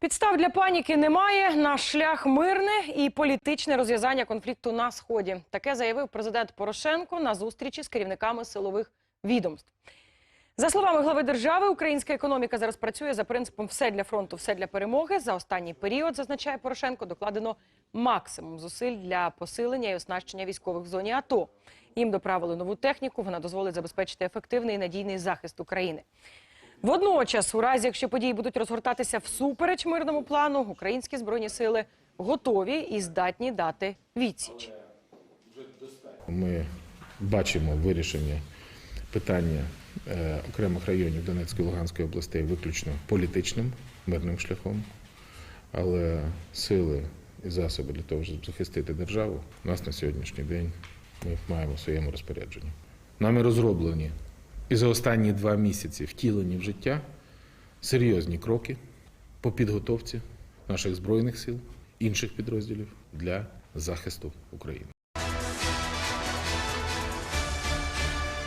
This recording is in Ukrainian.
Підстав для паніки немає. Наш шлях мирне і політичне розв'язання конфлікту на сході. Таке заявив президент Порошенко на зустрічі з керівниками силових відомств. За словами глави держави, українська економіка зараз працює за принципом все для фронту, все для перемоги. За останній період, зазначає Порошенко, докладено максимум зусиль для посилення і оснащення військових в зоні АТО. Їм доправили нову техніку. Вона дозволить забезпечити ефективний і надійний захист України. Водночас, у разі, якщо події будуть розгортатися всупереч мирному плану, українські збройні сили готові і здатні дати відсіч. Ми бачимо вирішення питання е, окремих районів Донецької і Луганської областей виключно політичним мирним шляхом, але сили і засоби для того, щоб захистити державу, у нас на сьогоднішній день ми маємо в своєму розпорядженні. Нами розроблені і за останні два місяці втілені в життя серйозні кроки по підготовці наших збройних сил, інших підрозділів для захисту України.